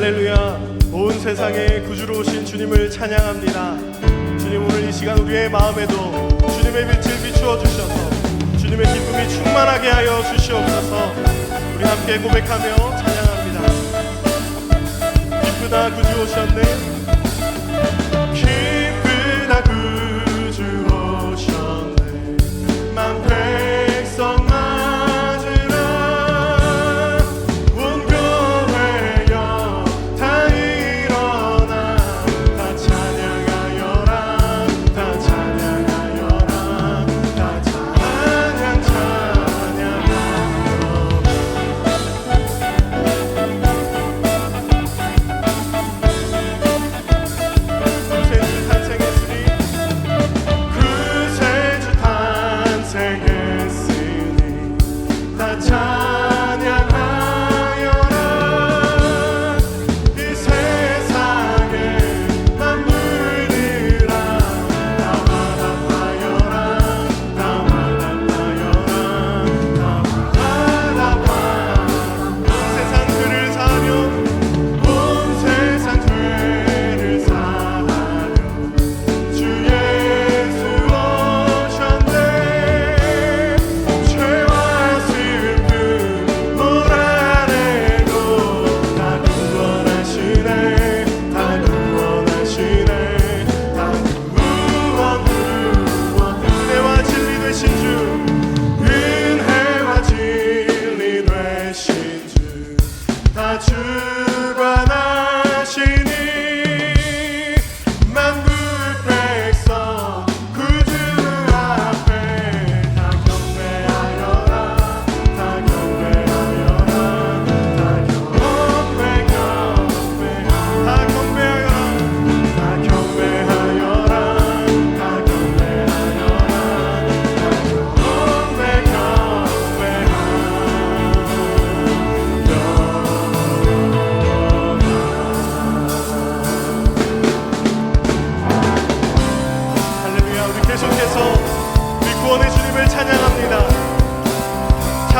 할렐루야. 온 세상에 구주로 오신 주님을 찬양합니다. 주님 오늘 이 시간 우리의 마음에도 주님의 빛을 비추어 주셔서 주님의 기쁨이 충만하게 하여 주시옵소서. 우리 함께 고백하며 찬양합니다. 기쁘다 구주 오셨네. 기쁘다 구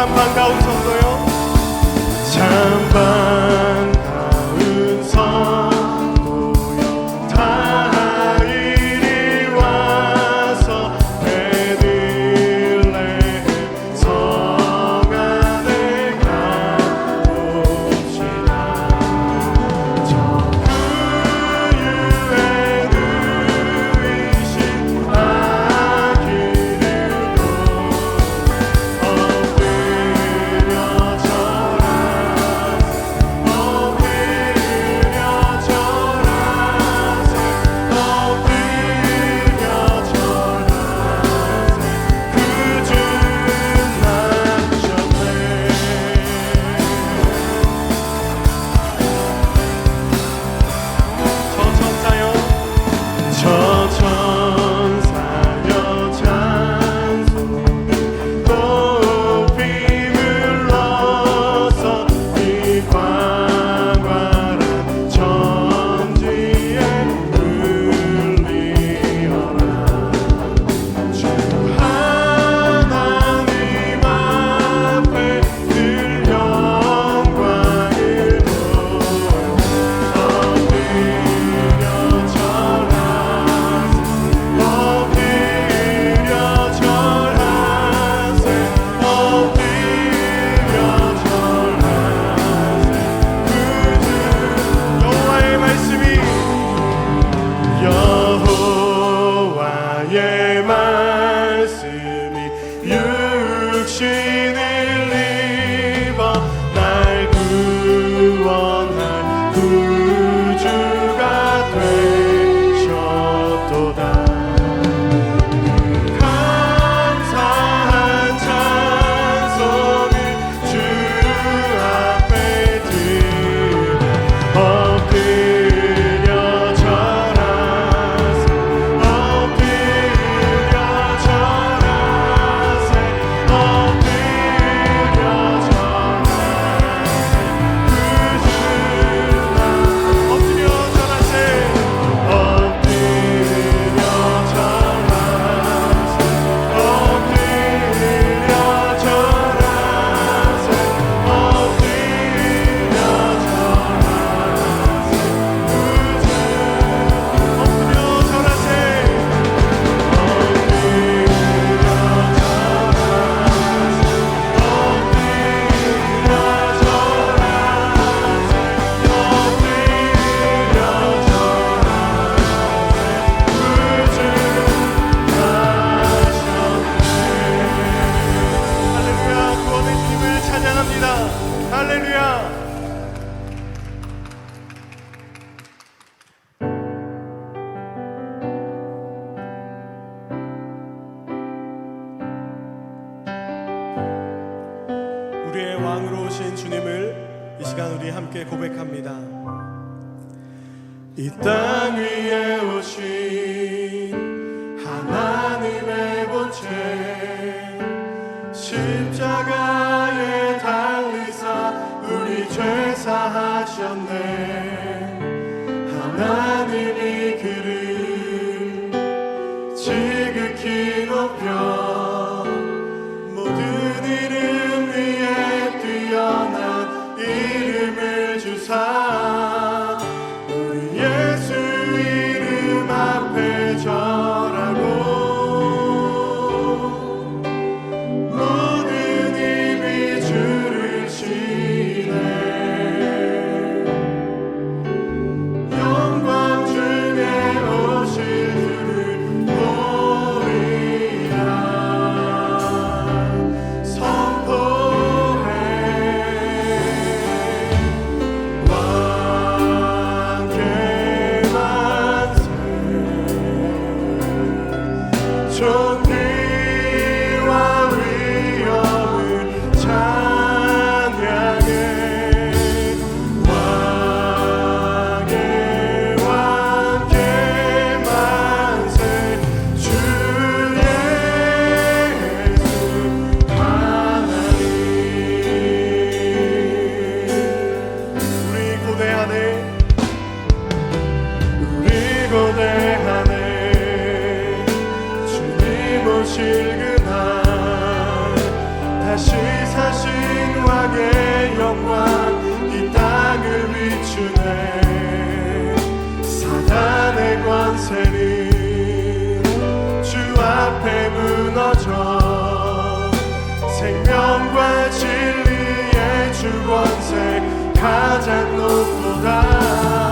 Mangau 왕으로 오신 주님을 이 시간 우리 함께 고백합니다. 이 땅 위에 오신 하나님의 본체 십자가에 달리사 우리 죄 사하셨네 앞에 무너져 생명과 진리의 주권세 가장 높다.